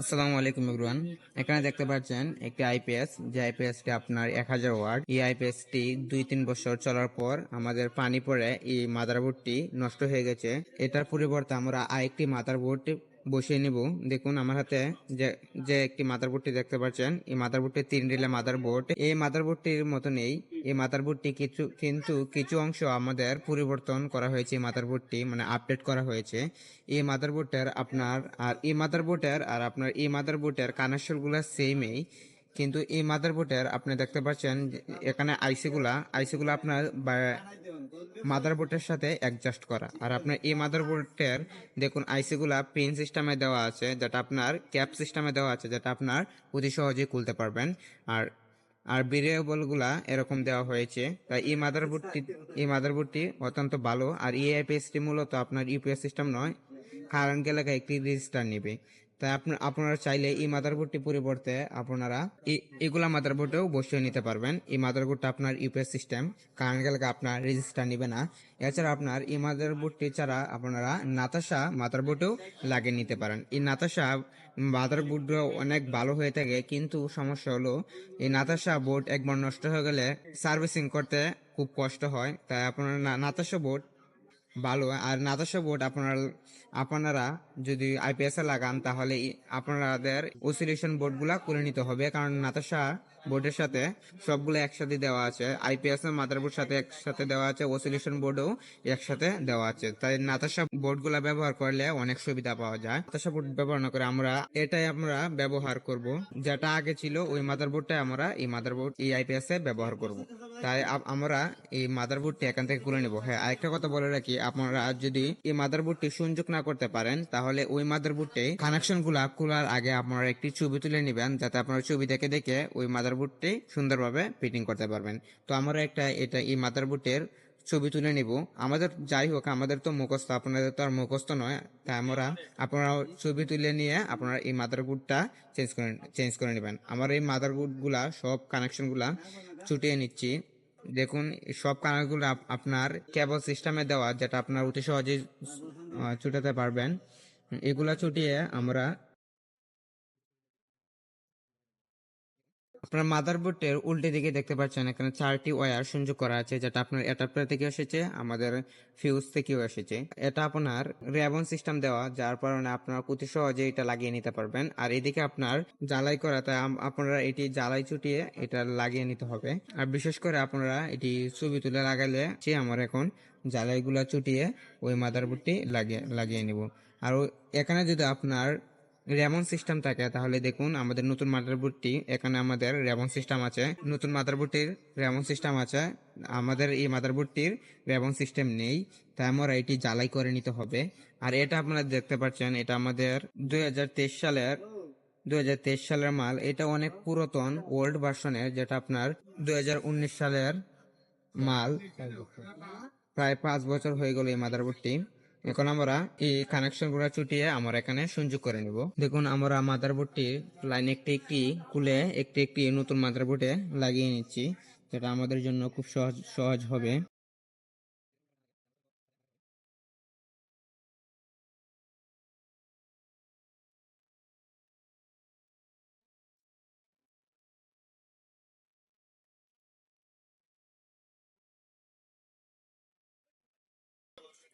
আসসালামু আলাইকুম এভরিওয়ান। এখানে দেখতে পাচ্ছেন একটি আইপিএস যে আইপিএসটি আপনার এক হাজার ওয়ার্ড এই আইপিএসটি দুই তিন বছর চলার পর আমাদের পানি পড়ে এই মাদারবোর্ডটি নষ্ট হয়ে গেছে। এটার পরিবর্তে আমরা আরেকটি মাদারবোর্ড বসিয়ে নিব। দেখুন, আমার হাতে যে একটি মাদারবোর্ডটি দেখতে পাচ্ছেন, এই মাদারবোর্ডটি তিন রিলে মাদারবোর্ড। এই মাদারবোর্ডটির মতো নেই। এই মাদারবোর্ডটি কিছু, কিন্তু কিছু অংশ আমাদের পরিবর্তন করা হয়েছে, এই মাদারবোর্ডটি মানে আপডেট করা হয়েছে। এই মাদারবোর্ডের আপনার আর, এই মাদারবোর্ডের আর আপনার এই মাদারবোর্ডের কানেকশনগুলো সেমই কিন্তু এই মাদারবোর্ডের আপনি দেখতে পাচ্ছেন এখানে আইসিগুলা আইসিগুলো আপনার মাদারবোর্ডের সাথে অ্যাডজাস্ট করা। আর আপনার এই মাদারবোর্ডের দেখুন আইসিগুলা পিন সিস্টেমে দেওয়া আছে, যেটা আপনার ক্যাপ সিস্টেমে দেওয়া আছে, যেটা আপনার অতি সহজেই খুলতে পারবেন। আর আর ভেরিয়েবলগুলা এরকম দেওয়া হয়েছে। তাই এই মাদারবোর্ডটি এই মাদারবোর্ডটি অত্যন্ত ভালো। আর এই আইপিএসটি মূলত আপনার ইউপিএস সিস্টেম নয় কারেন্ট এলাকায় একটি রেজিস্টার নেবে। তাই আপনার চাইলে এই মাদারবোর্ডটি পরিবর্তে আপনারা এগুলা মাদারবোর্ডেও বসিয়ে নিতে পারবেন। এই মাদারবোর্ডটা আপনার ইউপিএস সিস্টেম কারেন্ট এলাকা আপনার রেজিস্টার নেবে না। এছাড়া আপনার এই মাদারবোর্ডটি ছাড়া আপনারা নাতাশা মাদারবোর্ডেও লাগিয়ে নিতে পারেন। এই নাতাশা মাদারবোর্ড অনেক ভালো হয়ে থাকে, কিন্তু সমস্যা হলো এই নাতাশা বোর্ড একবার নষ্ট হয়ে গেলে সার্ভিসিং করতে খুব কষ্ট হয়। তাই আপনারা নাতাশা বোর্ড ভালো। আর নাতাশা বোর্ড আপনারা আপনারা যদি আইপিএস এ লাগান, তাহলে আপনাদের ওসিলেশন বোর্ডগুলা করে নিতে হবে। কারণ নাতাশা বোর্ডের সাথে সবগুলো একসাথে দেওয়া আছে। আইপিএস মাদারবোর্ড সাথে একসাথে দেওয়া আছে ওসিলেশন বোর্ডও একসাথে দেওয়া আছে। তাই নাতাশা বোর্ডগুলা ব্যবহার করলে অনেক সুবিধা পাওয়া যায়। নাতাশা বোর্ড ব্যবহার না করে আমরা, এটাই আমরা ব্যবহার করব। যেটা আগে ছিল, ওই মাদারবোর্ডটাই আমরা এই মাদারবোর্ড এই আইপিএস এ ব্যবহার করব। তাই আমরা এই মাদারবোর্ডটি এখান থেকে করে নেব। হ্যাঁ আরেকটা কথা বলে রাখি আপনারা যদি এই মাদারবোর্ডটি সংযোগ না করতে পারেন, তাহলে ওই মাদারবোর্ডে কানেকশনগুলা খোলার আগে আপনারা একটি ছবি তুলে নেবেন, যাতে আপনারা ছবি দেখে দেখে ওই মাদারবোর্ডটি সুন্দরভাবে ফিটিং করতে পারবেন। তো আমরা একটা এটা এই মাদারবোর্ডের ছবি তুলে নিব। আমাদের যাই হোক, আমাদের তো মুখস্থ, আপনাদের তো আর মুখস্থ নয়। তাই আমরা আপনারা ছবি তুলে নিয়ে আপনারা এই মাদারবোর্ডটা চেঞ্জ করে চেঞ্জ করে নেবেন। আমার এই মাদারবোর্ডগুলা সব কানেকশনগুলা ছুটিয়ে নিচ্ছি। দেখুন, সব কানেরগুলো আপনার কেবল সিস্টেমে দেওয়া যেটা আপনার অতি সহজেই ছুটাতে পারবেন। এগুলা ছুটিয়ে আমরা আপনার মাদারবোর্ডের উল্টে দিকে দেখতে পাচ্ছেন, এখানে চারটি ওয়্যার সংযোগ করা আছে, যেটা আপনার অ্যাডাপ্টার থেকে এসেছে, আমাদের ফিউজ থেকেও এসেছে। এটা আপনার রেবন সিস্টেম দেওয়া, যার কারণে আপনারা অতি সহজে এটা লাগিয়ে নিতে পারবেন। আর এদিকে আপনার জ্বালাই করা তাই আপনারা এটি জ্বালাই ছুটিয়ে এটা লাগিয়ে নিতে হবে। আর বিশেষ করে আপনারা এটি ছবি তুলে লাগালে যে আমার এখন জ্বালাইগুলা চুটিয়ে ওই মাদারবোর্ডটি লাগিয়ে লাগিয়ে নিব। আর এখানে যদি আপনার রেমন সিস্টেম থাকে, তাহলে দেখুন আমাদের নতুন মাদারবোর্ডটি, এখানে আমাদের রেমন সিস্টেম আছে। নতুন মাদারবোর্ডটির রেমন সিস্টেম আছে। আমাদের এই মাদারবোর্ডটির রেমন সিস্টেম নেই, তাই আমরা এটি জ্বালাই করে নিতে হবে। আর এটা আপনারা দেখতে পাচ্ছেন, এটা আমাদের দুই হাজার তেইশ সালের, দুই হাজার তেইশ সালের মাল। এটা অনেক পুরাতন ওল্ড ভার্সনের যেটা আপনার দুই হাজার উনিশ সালের মাল। প্রায় পাঁচ বছর হয়ে গেল এই মাদারবোর্ডটি। এখন আমরা এই কানেকশনগুলো চুটিয়ে আমরা এখানে সংযোগ করে নিব। দেখুন, আমরা মাদারবোর্ডটি লাইন একটি একটি খুলে একটি একটি নতুন মাদারবোর্ডে লাগিয়ে নিচ্ছি। যেটা আমাদের জন্য খুব সহজ সহজ হবে।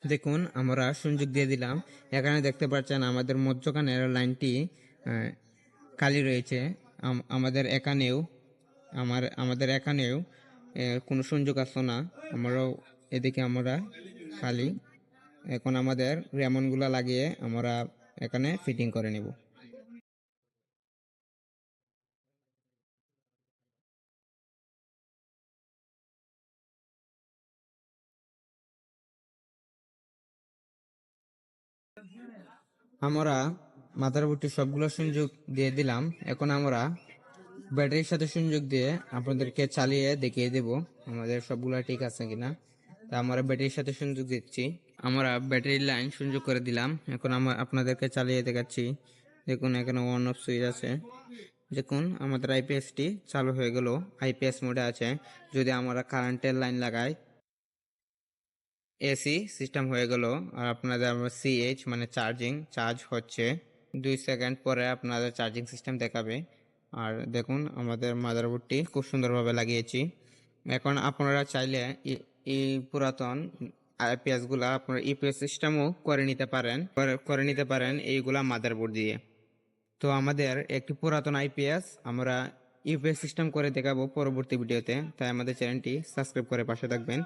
দেখুন, আমরা সংযোগ দিয়ে দিলাম। এখানে দেখতে পাচ্ছেন আমাদের মধ্যখানের লাইনটি খালি রয়েছে। আমাদের এখানেও, আমার, আমাদের এখানেও কোনো সংযোগ আসতো না। আমরাও এদিকে আমরা খালি। এখন আমাদের রেমনগুলো লাগিয়ে আমরা এখানে ফিটিং করে নিব। আমরা মাদারবোর্ডটি সবগুলো সংযোগ দিয়ে দিলাম। এখন আমরা ব্যাটারির সাথে সংযোগ দিয়ে আপনাদেরকে চালিয়ে দেখিয়ে দেব আমাদের সবগুলো ঠিক আছে কিনা। তা আমরা ব্যাটারির সাথে সংযোগ দিচ্ছি। আমরা ব্যাটারির লাইন সংযোগ করে দিলাম। এখন আমরা আপনাদেরকে চালিয়ে দেখাচ্ছি। দেখুন, এখানে ওয়ান অফ সুইচ আছে। দেখুন, আমাদের আইপিএসটি চালু হয়ে গেল। আইপিএস মোডে আছে। যদি আমরা কারেন্টের লাইন লাগাই এসি সিস্টেম হয়ে গেল আর আপনাদের সিএইচ মানে চার্জিং চার্জ হচ্ছে। দুই সেকেন্ড পরে আপনাদের চার্জিং সিস্টেম দেখাবে। আর দেখুন, আমাদের মাদারবোর্ডটি খুব সুন্দরভাবে লাগিয়েছি। এখন আপনারা চাইলে এই- পুরাতন আইপিএসগুলা আপনারা ইপিএস সিস্টেমও করে নিতে পারেন, করে- করে নিতে পারেন এইগুলা মাদারবোর্ড দিয়ে। তো আমাদের একটি পুরাতন আইপিএস আমরা ইউপিএস সিস্টেম করে দেখাবো পরবর্তী ভিডিওতে তাই আমাদের চ্যানেলটি সাবস্ক্রাইব করে পাশে থাকবেন।